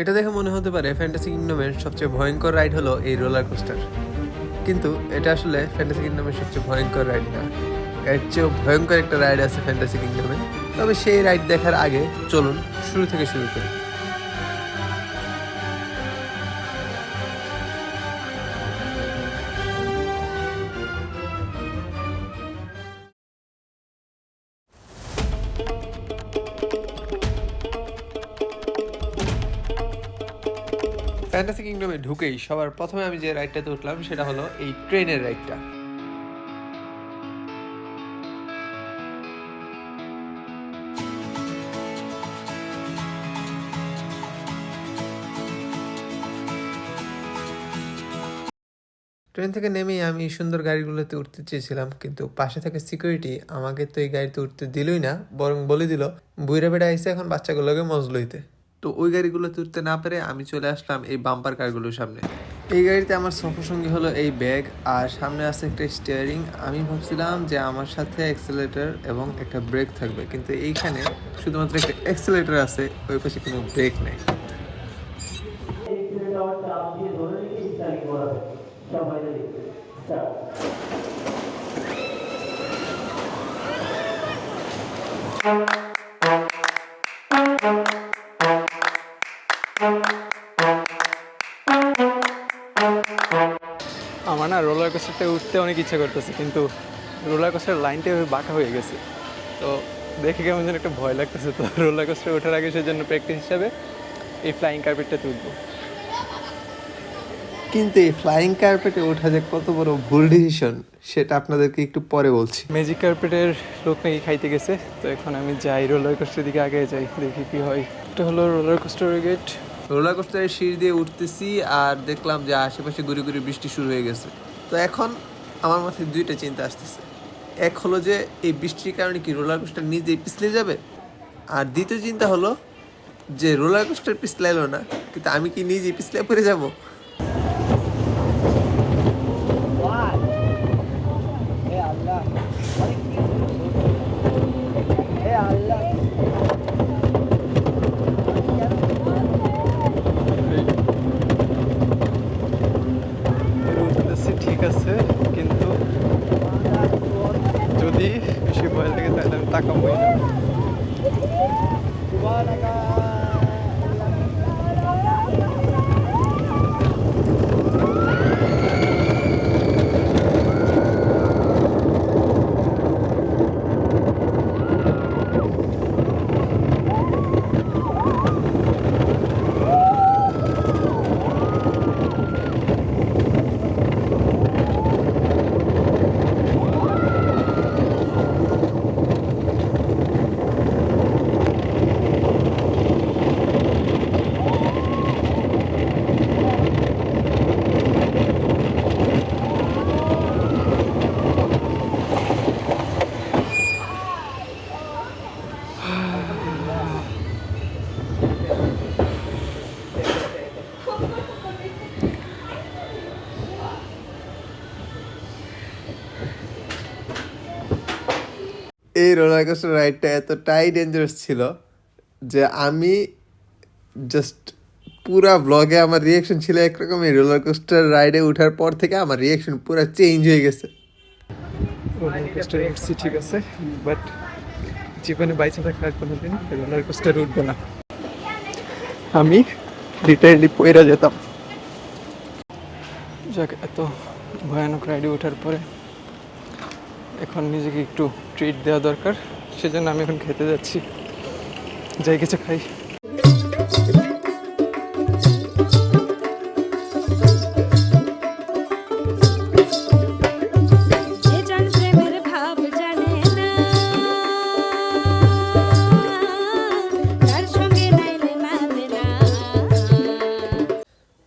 এটা দেখে মনে হতে পারে ফ্যান্টাসি কিংডমের সবচেয়ে ভয়ঙ্কর রাইড হলো এই রোলার কোস্টার কিন্তু এটা আসলে ফ্যান্টাসি কিংডমের সবচেয়ে ভয়ঙ্কর রাইড না। এর চেয়েও ভয়ঙ্কর একটা রাইড আছে ফ্যান্টাসি কিংডমে তবে সেই রাইড দেখার আগে চলুন, শুরু থেকে শুরু করি। ফ্যান্টাসি কিংডমে ঢুকেই সবার প্রথমে আমি যে রাইডটাতে উঠলাম সেটা হলো এই ট্রেনের রাইডটা ট্রেন থেকে নেমেই আমি সুন্দর গাড়িগুলোতে উঠতে চেয়েছিলাম, কিন্তু পাশে থাকা সিকিউরিটি আমাকে তো এই গাড়িতে উঠতে দিলই না, বরং বলে দিল, বুইরা বেড়া আইসে এখন বাচ্চাগুলোকে মজলইতে। তো ওই গাড়িগুলো তুলতে না পেরে আমি চলে আসলাম এই বাম্পার কারগুলোর সামনে। এই গাড়িতে আমার সফরসঙ্গী হলো এই ব্যাগ আর সামনে আছে একটা স্টিয়ারিং আমি ভাবছিলাম যে আমার সাথে অ্যাক্সেলেটার এবং একটা ব্রেক থাকবে, কিন্তু এইখানে শুধুমাত্র একটা অ্যাক্সেলেটার আছে, ওই পাশে কোনো ব্রেক নেই। আমার না রোলার কোস্টারটা উঠতে অনেক ইচ্ছা করতেছে কিন্তু রোলার কোস্টার লাইনটা বাঁকা হয়ে গেছে। তো দেখে কেমন যেন একটা ভয় লাগতেছে তো রোলার কোস্টার ওঠার আগে সেজন্য প্র্যাকটিস হিসাবে এই ফ্লাইং কার্পেটটা তুলবো কিন্তু এই ফ্লাইং কার্পেটে ওঠা যে কত বড় ভুল ডিসিশন সেটা আপনাদেরকে একটু পরে বলছি। ম্যাজিক কার্পেটের লোক নাকি খাইতে গেছে তো এখন আমি যাই রোলার কোস্টারের দিকে আগে যাই দেখি কি হয়। এটা হলো রোলার কোস্টারের গেট রোলার কোস্টারের সিঁড়ি দিয়ে উঠতেছি আর দেখলাম যে আশেপাশে গুড়ি গুড়ি বৃষ্টি শুরু হয়ে গেছে। তো এখন আমার মাথায় দুইটা চিন্তা আসতেছে। এক হলো যে এই বৃষ্টির কারণে কি রোলার কোস্টার নিজেই পিছলে যাবে? আর দ্বিতীয় চিন্তা হলো যে রোলার কোস্টার পিছলাইলো না, কিন্তু আমি কি নিজেই পিছলে পড়ে যাব উঠতেছি ঠিক আছে কিন্তু যদি বেশি ভয় লাগে তাহলে আমি টাকা বই এই রোলার কোস্টার রাইডটা এতটাই ডেঞ্জারাস ছিল যে আমি জাস্ট পুরা ব্লগে আমার রিয়াকশন ছিল একরকম। এই রোলার কোস্টার রাইডে ওঠার পর থেকে আমার রিয়াকশন পুরো চেঞ্জ হয়ে গেছে। ঠিক আছে বাট জীবনে বাইচে থাকলে কোনো দিন রোলার কোস্টার উঠবো না। আমি রিটায়ারলি পয়রা যেতাম। যাক, এত ভয়ানক রাইডে ওঠার পরে এখন নিজেকে একটু ট্রিট দেওয়া দরকার। সেজন্য আমি এখন খেতে যাচ্ছি। যাই কিছু খাই।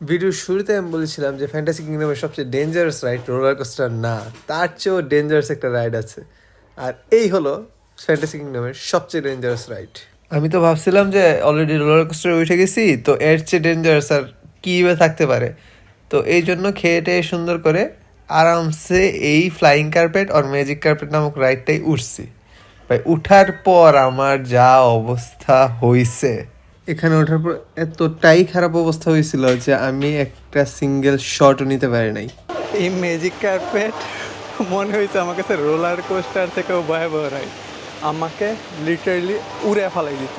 ভিডিওর শুরুতে আমি বলেছিলাম যে ফ্যান্টাসি কিংডমের সবচেয়ে ডেঞ্জারাস রাইড রোলার কোস্টার না। তার চেয়েও ডেঞ্জারাস একটা রাইড আছে। আর এই হলো ফ্যান্টাসি কিংডমের সবচেয়ে ডেঞ্জারাস রাইড আমি তো ভাবছিলাম যে অলরেডি রোলার কোস্টারে উঠে গেছি, তো এর চেয়ে ডেঞ্জারাস আর কী বা থাকতে পারে? তো এই জন্য খেয়ে টেয়ে সুন্দর করে আরামসে এই ফ্লাইং কার্পেট আর ম্যাজিক কার্পেট নামক রাইডটাই উঠছি। ভাই, উঠার পর আমার যা অবস্থা হইছে। এখানে ওঠার পর এতটাই খারাপ অবস্থা হয়েছিল যে আমি একটা সিঙ্গেল শটও নিতে পারি নাই। এই ম্যাজিক কার্পেট মনে হয়েছে আমার কাছে রোলার কোস্টার থেকেও ভয়াবহ রাইড আমাকে লিটারালি উড়ে ফালাই দিত।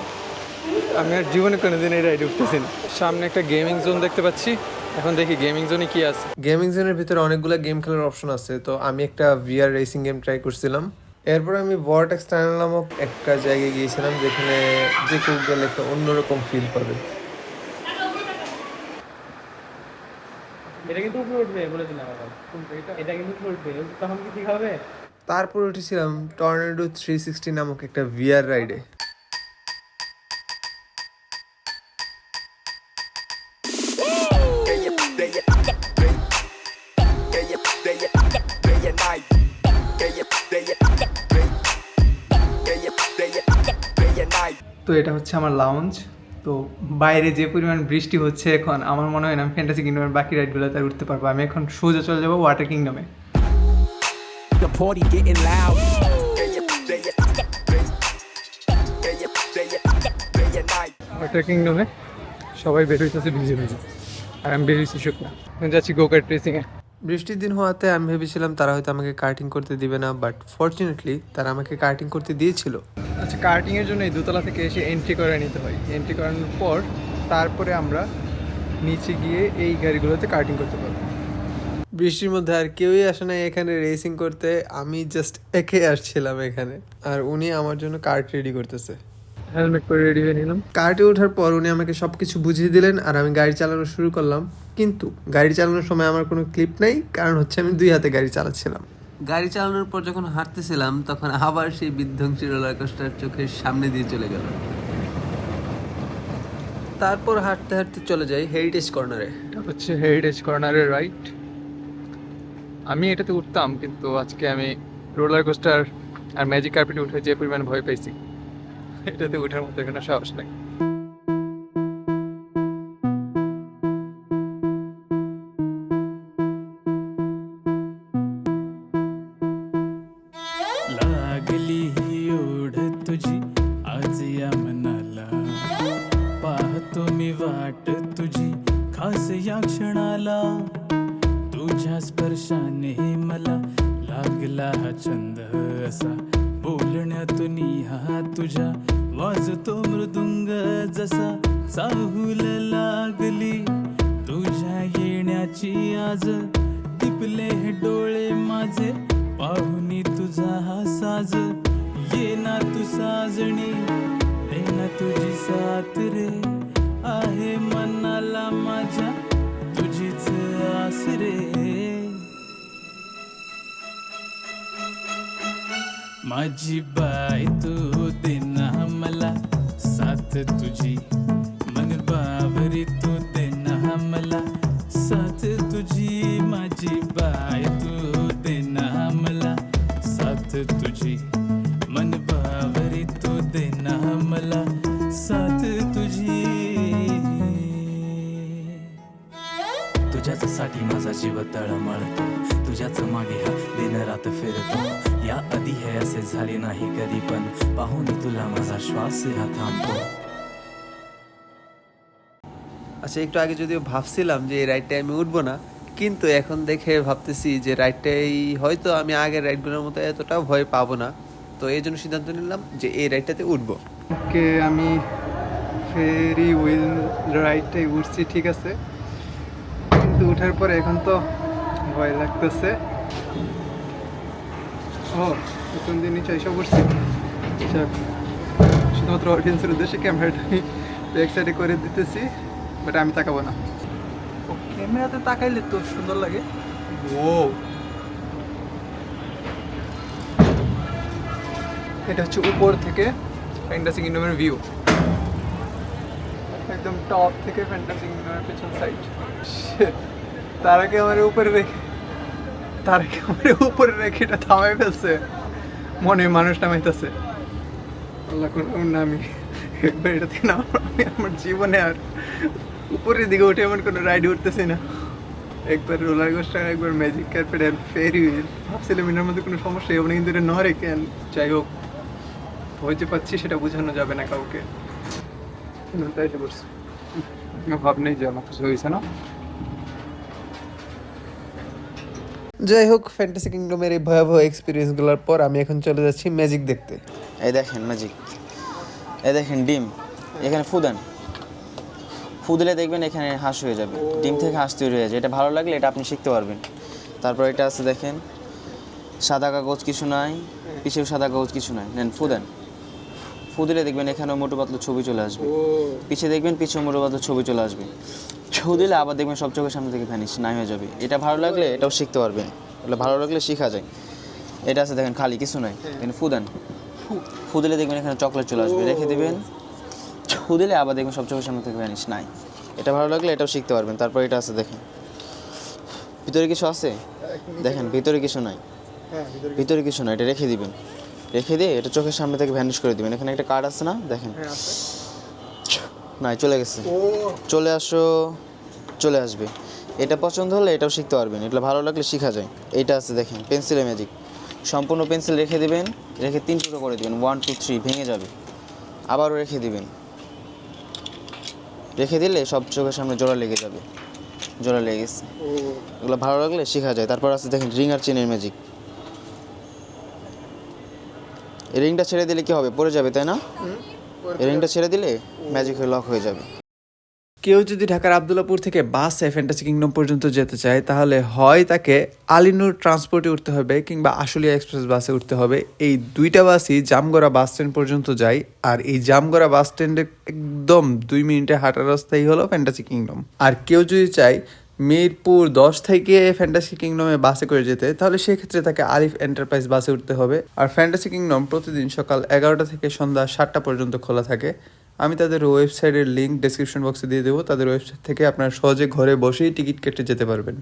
আমি আর জীবনে কোনোদিন এই রাইড উঠতেছি না। সামনে একটা গেমিং জোন দেখতে পাচ্ছি। এখন দেখি গেমিং জোনে কি আছে। গেমিং জোনের ভিতরে অনেকগুলো গেম খেলার অপশন আছে। তো আমি একটা ভিআর রেসিং গেম ট্রাই করছিলাম। এরপর আমি ভর্টেক্স টানেল নামক একটা জায়গায় গিয়েছিলাম যেখানে যে কেউ গেলে একটা অন্যরকম ফিল পাবে। এটা কিন্তু উপরে উঠবে বলে দিলাম এটা কিন্তু উপরে উঠবে। তখন কি ঠিক হবে? তারপর উঠেছিলাম টর্নেডো থ্রি সিক্সটি নামক একটা ভিআর রাইডে তো এটা হচ্ছে আমার লাউঞ্জ তো বাইরে যে পরিমাণ বৃষ্টি হচ্ছে এখন আমার মনে হয় না আমি ফ্যান্টাসি কিংডমের বাকি রাইডগুলোতে আর উঠতে পারব। আমি এখন সোজা চলে যাব ওয়াটার কিংডমে ওয়াটার কিংডমে সবাই বের হইতেছে ভিজে ভিজে। আর আমি বের হয়েছি শুকনা। যাচ্ছি গোকার ট্রেসিংয়ে বৃষ্টির দিন হওয়াতে আমি ভেবেছিলাম তারা হয়তো আমাকে কার্টিং করতে দিবে না বাট ফর্চুনেটলি তারা আমাকে কার্টিং করতে দিয়েছিল। আচ্ছা কার্টিংয়ের জন্য এই দোতলা থেকে এসে এন্ট্রি করে নিতে হয়। এন্ট্রি করানোর পর তারপরে আমরা নিচে গিয়ে এই গাড়িগুলোতে কার্টিং করতে পারব। বৃষ্টির মধ্যে আর কেউই আসে না এখানে রেসিং করতে। আমি জাস্ট একে আসছিলাম এখানে। আর উনি আমার জন্য কার্ট রেডি করতেছে। হেলমেট পরে রেডি হয়ে নিলাম। কার্টে ওঠার পর উনি আমাকে সব কিছু বুঝিয়ে দিলেন আর আমি গাড়ি চালানো শুরু করলাম। কিন্তু গাড়ি চালানোর সময় আমার কোনো ক্লিপ নেই কারণ হচ্ছে আমি দুই হাতে গাড়ি চালাচ্ছিলাম। গাড়ি চালানোর পর যখন হাঁটতেছিলাম, তখন আবার সেই বিধ্বংসী রোলার কোস্টার চোখের সামনে দিয়ে চলে গেল। তারপর হাঁটতে হাঁটতে চলে যাই হেরিটেজ কর্নারে এটা হচ্ছে হেরিটেজ কর্নারের রাইট আমি এটাতে উঠতাম, কিন্তু আজকে আমি রোলার কোস্টার আর ম্যাজিক কার্পেটে উঠে যে পরিমাণ ভয় পেয়েছি এটাতে ওঠার মতো এখানে সাহস নেই। या तुझ्या स्पर्शाने मला लागला हा छंद असा. बोलण्यातून हा तुझ्या वाजतो मृदुंग जसा. चाहूल लागली तुझ्या येण्याची आज. टिपले हे डोळे माझे पाहुनी तुझा हा साज. ये ना तू साजणी दे ना तुझी साथ रे. आहे बाय तू दिन हमला साथ तुझी पाहून तुला माझा श्वास हा थांबतो আচ্ছা একটু আগে যদিও ভাবছিলাম যে এই রাইডটায় আমি উঠবো না কিন্তু এখন দেখে ভাবতেছি যে রাইডটাই হয়তো আমি আগের রাইডগুলোর মতো এতটা ভয় পাবো না তো এই জন্য সিদ্ধান্ত নিলাম যে এই রাইডটাতে উঠবো ওকে আমি ফেরি হুইল রাইডটাই উঠছি ঠিক আছে কিন্তু উঠার পরে এখন তো ভয় লাগতেছে ও নতুন দিন নিচে এসে পড়ছি যাক, শুধুমাত্র অডিয়েন্সের উদ্দেশ্যে ক্যামেরাটা আমি ব্যাক সাইডে করে দিতেছি বাট আমি তাকাবো না। ও ক্যামেরাতে তাকাইলে তো সুন্দর লাগে। ও এটা হচ্ছে উপর থেকে ফ্যান্টাসি কিংডমের ভিউ একদম টপ থেকে ফ্যান্টাসি কিংডমের পেছন সাইড তারাকে আমার উপরে রেখে তারাকে আমার উপরে রেখে এটা থামাই ফেলছে। মনে মানুষ নামাইতেছে। আল্লাহ করুন না আমি একবার এটা থেকে না আমি আমার জীবনে আর উপরের দিকে উঠে এমন কোনো রাইড উঠতেছি না একবার রোলার কোস্টার একবার ম্যাজিক কার্পেট আর ফেরি হুইল ভাবছিলাম এটার মধ্যে কোনো সমস্যা হবে না কিন্তু এটা নরে কেন যাই হোক ভয় যে পাচ্ছি সেটা বোঝানো যাবে না কাউকে নুনটা এসে পড়ছে ভাব নেই যে আমার কিছু হয়েছে না যাই হোক ফ্যান্টাসি কিংডমের এই ভয়াবহ এক্সপিরিয়েন্সগুলোর পর আমি এখন চলে যাচ্ছি ম্যাজিক দেখতে এই দেখেন ম্যাজিক এই দেখেন, ডিম। এখানে ফু দেন ফু দিলে দেখবেন এখানে হাঁস হয়ে যাবে। ডিম থেকে হাঁস তৈরি হয়ে যায়। এটা ভালো লাগলে এটা আপনি শিখতে পারবেন। তারপর এটা আছে দেখেন, সাদা কাগজ কিছু নাই, পিছেও সাদা কাগজ কিছু নাই। নেন ফু দেন দেখবেন এখানেও মোটু পাতলা ছবি চলে আসবে। পিছে দেখবেন, পিছেও মোটু পাতলা ছবি চলে আসবে। ছু দিলে আবার দেখবেন সব চোখের সামনে থেকে ভ্যানিশ নাই হয়ে যাবে। এটা ভালো লাগলে এটাও শিখতে পারবেন। ভালো লাগলে শেখা যায়। এটা আছে দেখেন, খালি, কিছু নাই। দেখেন ফু দেন ফু দিলে দেখবেন এখানে চকলেট চলে আসবে। রেখে দেবেন। ফু দিলে আবার দেখবেন সব চোখের সামনে থেকে ভ্যানিশ নাই। এটা ভালো লাগলে এটাও শিখতে পারবেন। তারপর এটা আছে দেখেন। ভিতরে কিছু আছে? দেখেন ভিতরে কিছু নাই। ভিতরে কিছু নাই এটা রেখে দিবেন। রেখে দিয়ে এটা চোখের সামনে থেকে ভ্যানিশ করে দিবেন। এখানে একটা কার্ড আছে না? দেখেন। নাই চলে গেছে। চলে আসো চলে আসবে। এটা পছন্দ হলে এটাও শিখতে পারবেন। এটা ভালো লাগলে শেখা যায়। এটা আছে দেখেন পেন্সিলে ম্যাজিক। সম্পূর্ণ পেন্সিল রেখে দিবেন রেখে তিন টুকরো করে দিবেন ওয়ান টু থ্রি ভেঙে যাবে। আবারও রেখে দিবেন। রেখে দিলে সব চোখের সামনে জোড়া লেগে যাবে। জোড়া লেগে গেছে। এগুলো ভালো লাগলে শেখা যায়। তারপর আছে দেখেন রিং আর চেনের ম্যাজিক। রিংটা ছেড়ে দিলে কি হবে? পড়ে যাবে তাই না? রিংটা ছেড়ে দিলে ম্যাজিক হয়ে লক হয়ে যাবে। কেউ যদি ঢাকার আবদুল্লাপুর থেকে বাসে ফ্যান্টাসি কিংডম পর্যন্ত যেতে চায়, তাহলে হয় তাকে আলিনুর ট্রান্সপোর্টে উঠতে হবে কিংবা আশুলিয়া এক্সপ্রেস বাসে উঠতে হবে। এই দুইটা বাসই জামগড়া বাস স্ট্যান্ড পর্যন্ত যায়, আর এই জামগড়া বাস স্ট্যান্ডে একদম দুই মিনিটে হাঁটার রাস্তাই হলো ফ্যান্টাসি কিংডম আর কেউ যদি চায় মিরপুর দশ থেকে ফ্যান্টাসি কিংডমে বাসে করে যেতে, তাহলে সেক্ষেত্রে তাকে আলিফ এন্টারপ্রাইজ বাসে উঠতে হবে। আর ফ্যান্টাসি কিংডম প্রতিদিন সকাল এগারোটা থেকে সন্ধ্যা সাতটা পর্যন্ত খোলা থাকে। আমি তাদের ওয়েবসাইটের লিঙ্ক ডেসক্রিপশন বক্সে দিয়ে দেবো। তাদের ওয়েবসাইট থেকে আপনারা সহজে ঘরে বসেই টিকিট কেটে যেতে পারবেন।